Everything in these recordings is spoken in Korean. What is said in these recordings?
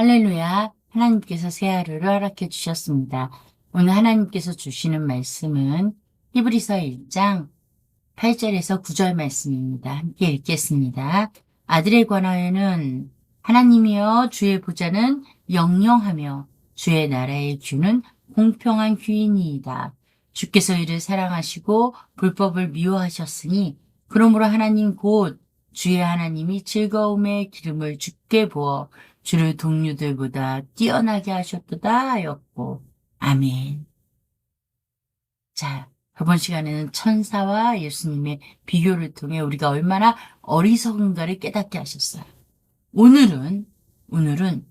할렐루야. 하나님께서 새 하루를 허락해 주셨습니다. 오늘 하나님께서 주시는 말씀은 히브리서 1장 8절에서 9절 말씀입니다. 함께 읽겠습니다. 아들에 관하여는 하나님이여 주의 보좌는 영영하며 주의 나라의 규는 공평한 규이니이다. 주께서 이를 사랑하시고 불법을 미워하셨으니 그러므로 하나님 곧 주의 하나님이 즐거움의 기름을 주께 부어 주를 동료들보다 뛰어나게 하셨도다 하였고 아멘. 자, 저번 시간에는 천사와 예수님의 비교를 통해 우리가 얼마나 어리석은가를 깨닫게 하셨어요. 오늘은 오늘은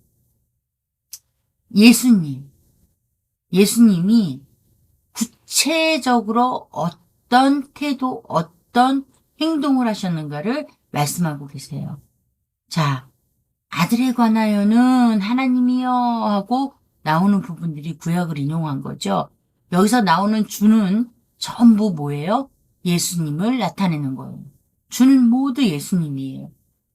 예수님 예수님이 구체적으로 어떤 태도, 어떤 행동을 하셨는가를 말씀하고 계세요. 자, 아들에 관하여는 하나님이여 하고 나오는 부분들이 구약을 인용한 거죠. 여기서 나오는 주는 전부 뭐예요? 예수님을 나타내는 거예요. 주는 모두 예수님이에요.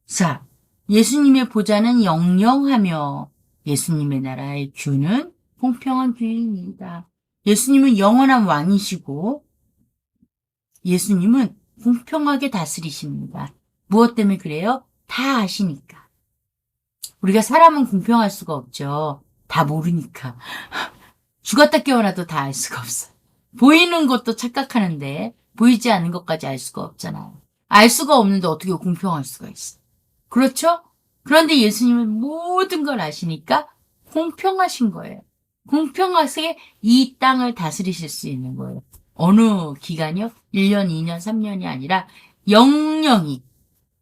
자, 예수님의 보좌는 영영하며 예수님의 나라의 규는 공평한 규입니다. 예수님은 영원한 왕이시고 예수님은 공평하게 다스리십니다. 무엇 때문에 그래요? 다 아시니까. 우리가 사람은 공평할 수가 없죠. 다 모르니까. 죽었다 깨어나도 다 알 수가 없어요. 보이는 것도 착각하는데 보이지 않는 것까지 알 수가 없잖아요. 알 수가 없는데 어떻게 공평할 수가 있어. 그렇죠? 그런데 예수님은 모든 걸 아시니까 공평하신 거예요. 공평하게 이 땅을 다스리실 수 있는 거예요. 어느 기간이요? 1년, 2년, 3년이 아니라 영영이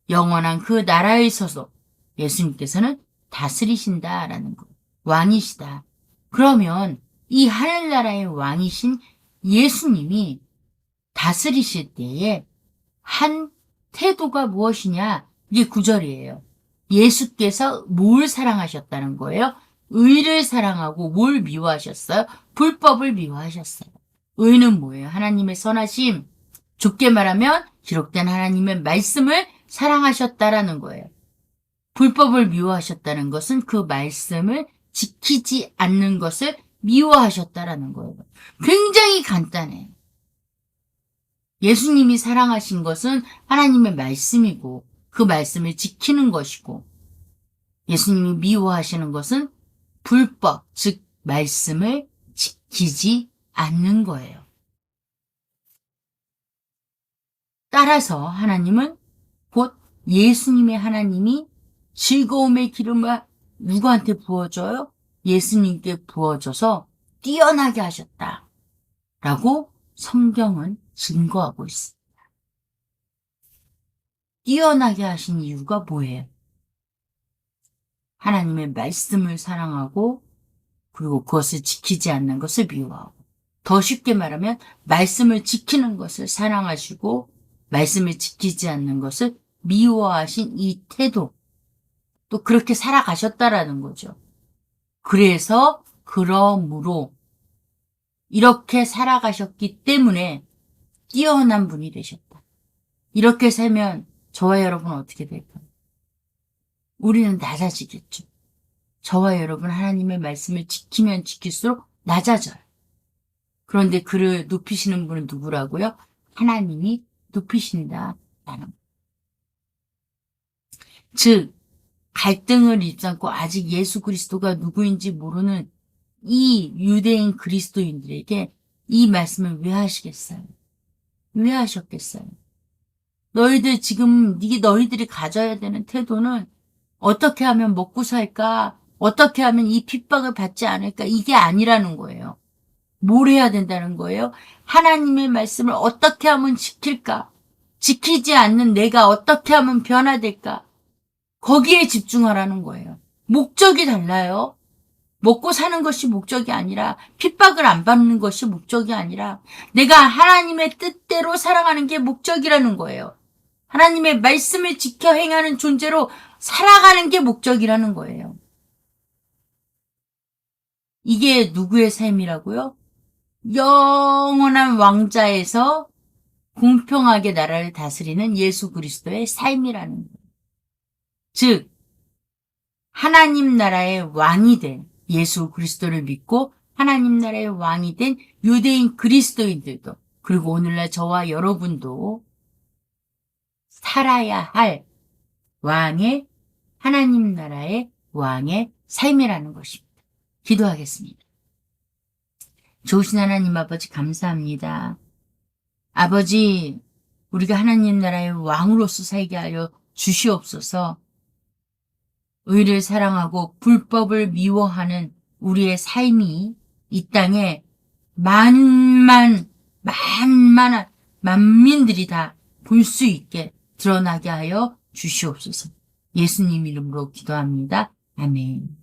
영원한 그 나라에 있어서 예수님께서는 다스리신다라는 거예요. 왕이시다. 그러면 이 하늘나라의 왕이신 예수님이 다스리실 때에 한 태도가 무엇이냐? 이게 구절이에요. 예수께서 뭘 사랑하셨다는 거예요? 의를 사랑하고 뭘 미워하셨어요? 불법을 미워하셨어요. 의는 뭐예요? 하나님의 선하심. 좁게 말하면 기록된 하나님의 말씀을 사랑하셨다라는 거예요. 불법을 미워하셨다는 것은 그 말씀을 지키지 않는 것을 미워하셨다라는 거예요. 굉장히 간단해요. 예수님이 사랑하신 것은 하나님의 말씀이고 그 말씀을 지키는 것이고 예수님이 미워하시는 것은 불법, 즉 말씀을 지키지 않는 거예요. 따라서 하나님은 곧 예수님의 하나님이 즐거움의 기름을 누구한테 부어줘요? 예수님께 부어줘서 뛰어나게 하셨다. 라고 성경은 증거하고 있습니다. 뛰어나게 하신 이유가 뭐예요? 하나님의 말씀을 사랑하고 그리고 그것을 지키지 않는 것을 미워하고 더 쉽게 말하면 말씀을 지키는 것을 사랑하시고 말씀을 지키지 않는 것을 미워하신 이 태도 또 그렇게 살아가셨다라는 거죠. 그래서 그러므로 이렇게 살아가셨기 때문에 뛰어난 분이 되셨다. 이렇게 살면 저와 여러분 어떻게 될까요? 우리는 낮아지겠죠. 저와 여러분 하나님의 말씀을 지키면 지킬수록 낮아져요. 그런데 그를 높이시는 분은 누구라고요? 하나님이 높이신다. 라는 즉, 갈등을 입삼고 아직 예수 그리스도가 누구인지 모르는 이 유대인 그리스도인들에게 이 말씀을 왜 하시겠어요? 왜 하셨겠어요? 너희들 지금 너희들이 가져야 되는 태도는 어떻게 하면 먹고 살까? 어떻게 하면 이 핍박을 받지 않을까? 이게 아니라는 거예요. 뭘 해야 된다는 거예요? 하나님의 말씀을 어떻게 하면 지킬까? 지키지 않는 내가 어떻게 하면 변화될까? 거기에 집중하라는 거예요. 목적이 달라요. 먹고 사는 것이 목적이 아니라 핍박을 안 받는 것이 목적이 아니라 내가 하나님의 뜻대로 살아가는 게 목적이라는 거예요. 하나님의 말씀을 지켜 행하는 존재로 살아가는 게 목적이라는 거예요. 이게 누구의 삶이라고요? 영원한 왕자에서 공평하게 나라를 다스리는 예수 그리스도의 삶이라는 거예요. 즉, 하나님 나라의 왕이 된 예수 그리스도를 믿고 하나님 나라의 왕이 된 유대인 그리스도인들도 그리고 오늘날 저와 여러분도 살아야 할 왕의 하나님 나라의 왕의 삶이라는 것입니다. 기도하겠습니다. 좋으신 하나님 아버지 감사합니다. 아버지 우리가 하나님 나라의 왕으로서 살게 하여 주시옵소서 의를 사랑하고 불법을 미워하는 우리의 삶이 이 땅에 만만 만만한 만민들이 다 볼 수 있게 드러나게 하여 주시옵소서. 예수님 이름으로 기도합니다. 아멘.